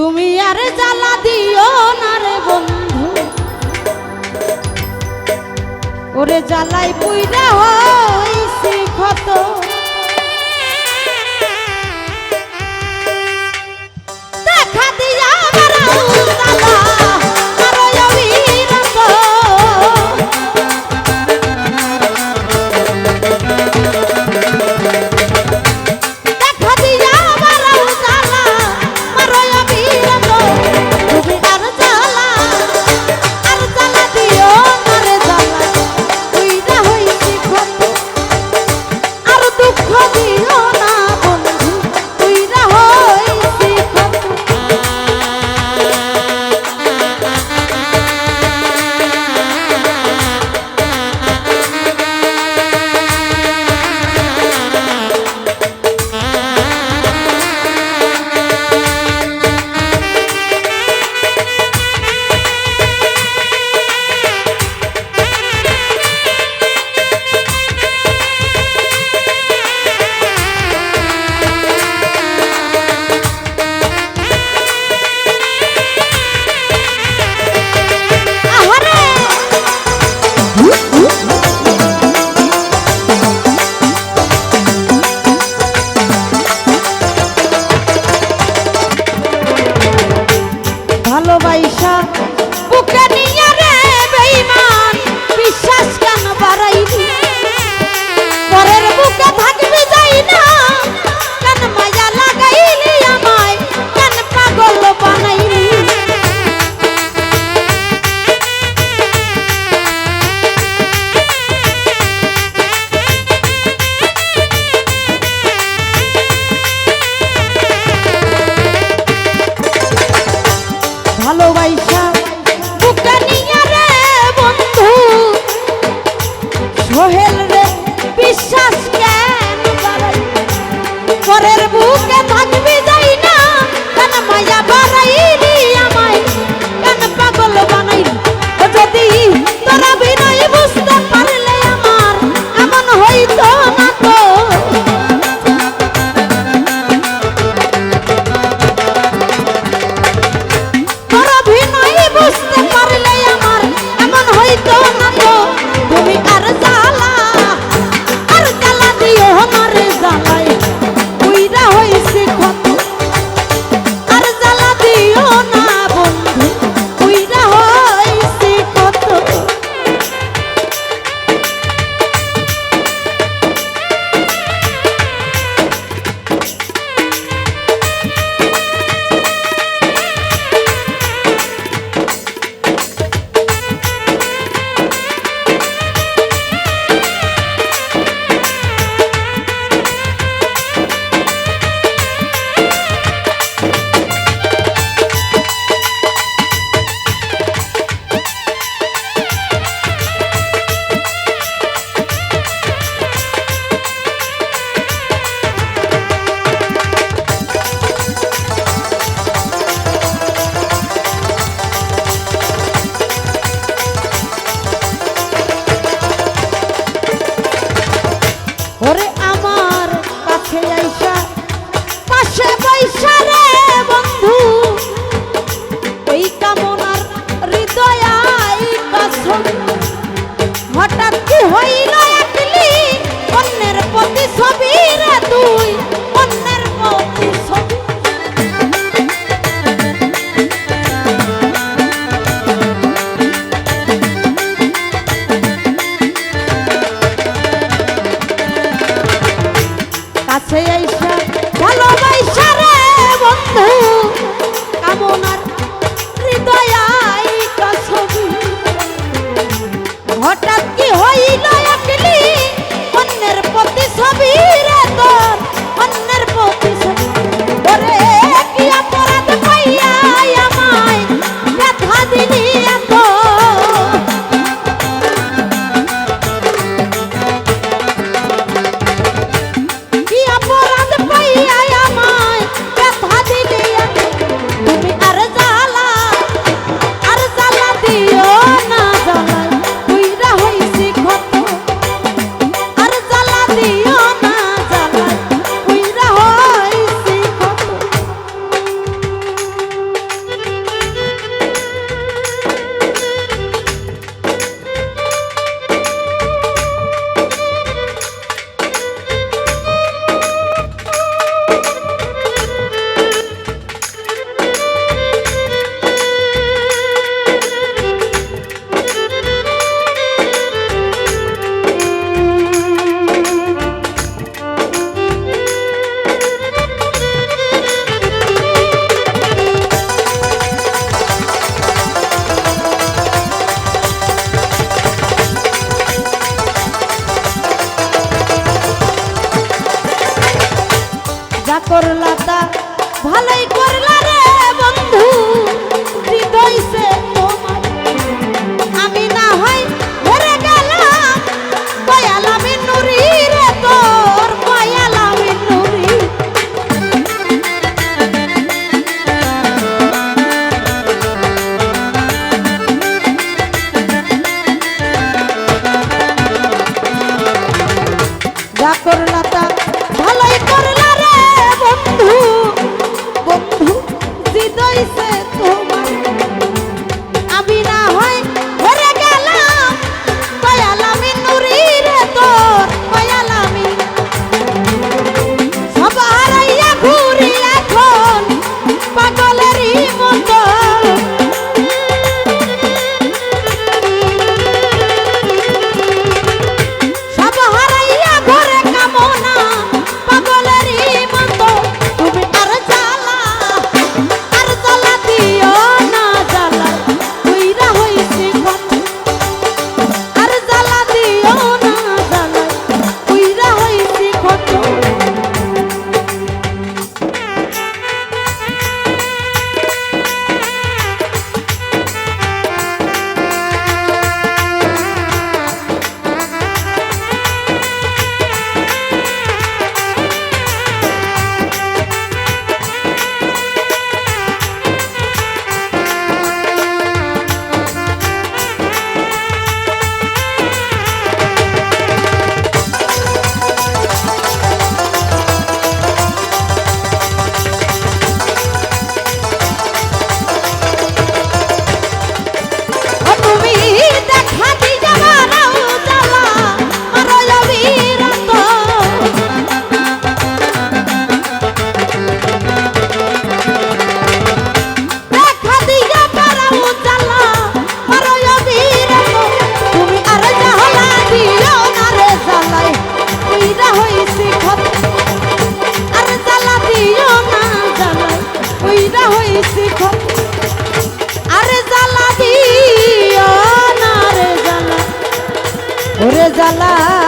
তুমি আর জ্বালা দিও না রে বন্ধু। ওরে জ্বালাই পুইরা হইছি ক্ষত। Vamos ver. করলাতা ভালোই হইছি আরে জ্বালা দিও না রে জ্বালা। ওরে জ্বালা